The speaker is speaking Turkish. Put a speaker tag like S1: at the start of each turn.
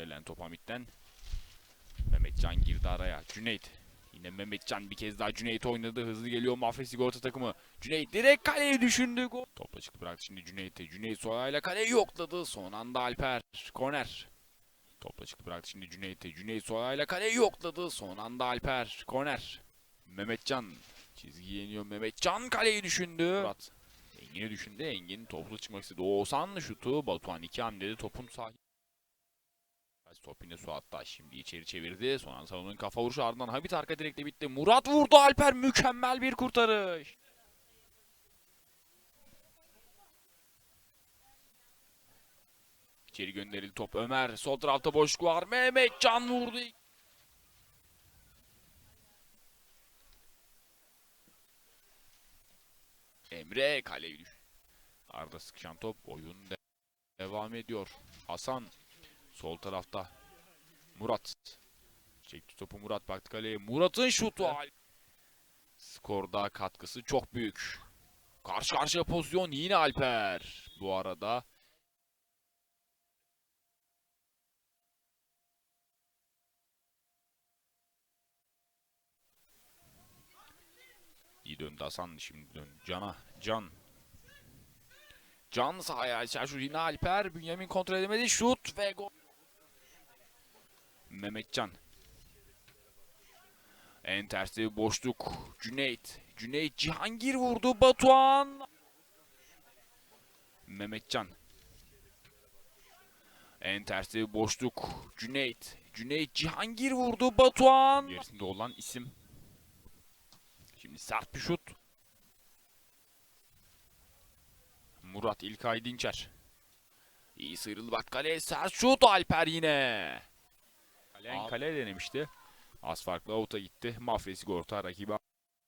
S1: Gönderilen top Hamit'ten. Mehmetcan girdi araya. Cüneyt. Yine Mehmetcan bir kez daha Cüneyt oynadı. Hızlı geliyor Mafya Sigorta takımı. Cüneyt direkt kaleye düşündü. Gol. Topla çıktı bıraktı şimdi Cüneyt'e. Cüneyt sol ayağıyla kaleyi yokladı. Son anda Alper. Korner. Topla çıktı bıraktı şimdi Cüneyt'e. Cüneyt sol ayağıyla kaleyi yokladı. Son anda Alper. Korner. Mehmetcan. Çizgiyi yeniyor Mehmetcan kaleyi düşündü. Murat. Engin'i düşündü. Engin toplu çıkmak istedi. Oğuzhan şutu. Batuhan iki hamlede topun sahibi. Top yine Suat'ta. Şimdi içeri çevirdi. Son an savunmanın kafa vuruşu ardından Habit arka direkte bitti. Murat vurdu Alper. Mükemmel bir kurtarış. İçeri gönderildi top Ömer. Sol tarafta boşluk var. Mehmet Can vurdu. Emre kaleyi düş. Arda sıkışan top. Oyun de- devam ediyor. Hasan sol tarafta. Murat. Çekti topu Murat baktı kaleye. Murat'ın şutu. Skorda katkısı çok büyük. Karşı karşıya pozisyon yine Alper. Bu arada İyi döndü Hasan şimdi dön. Can'a. Can. Can sahaya. Selçuk yine Alper. Bünyamin kontrol edemedi. Şut ve gol. Mehmetcan. En tersi boşluk. Cüneyt. Cüneyt Cihangir vurdu. Batuhan. Mehmetcan. En tersi boşluk. Cüneyt. Cüneyt Cihangir vurdu. Batuhan. Gerisinde olan isim. Şimdi sert bir şut. Murat İlkay Dinçer. İyi sıyrıldı bak kaleye sert şut Alper yine. Kale, kale denemişti. Az farklı avuta gitti. Mafya Sigorta rakibi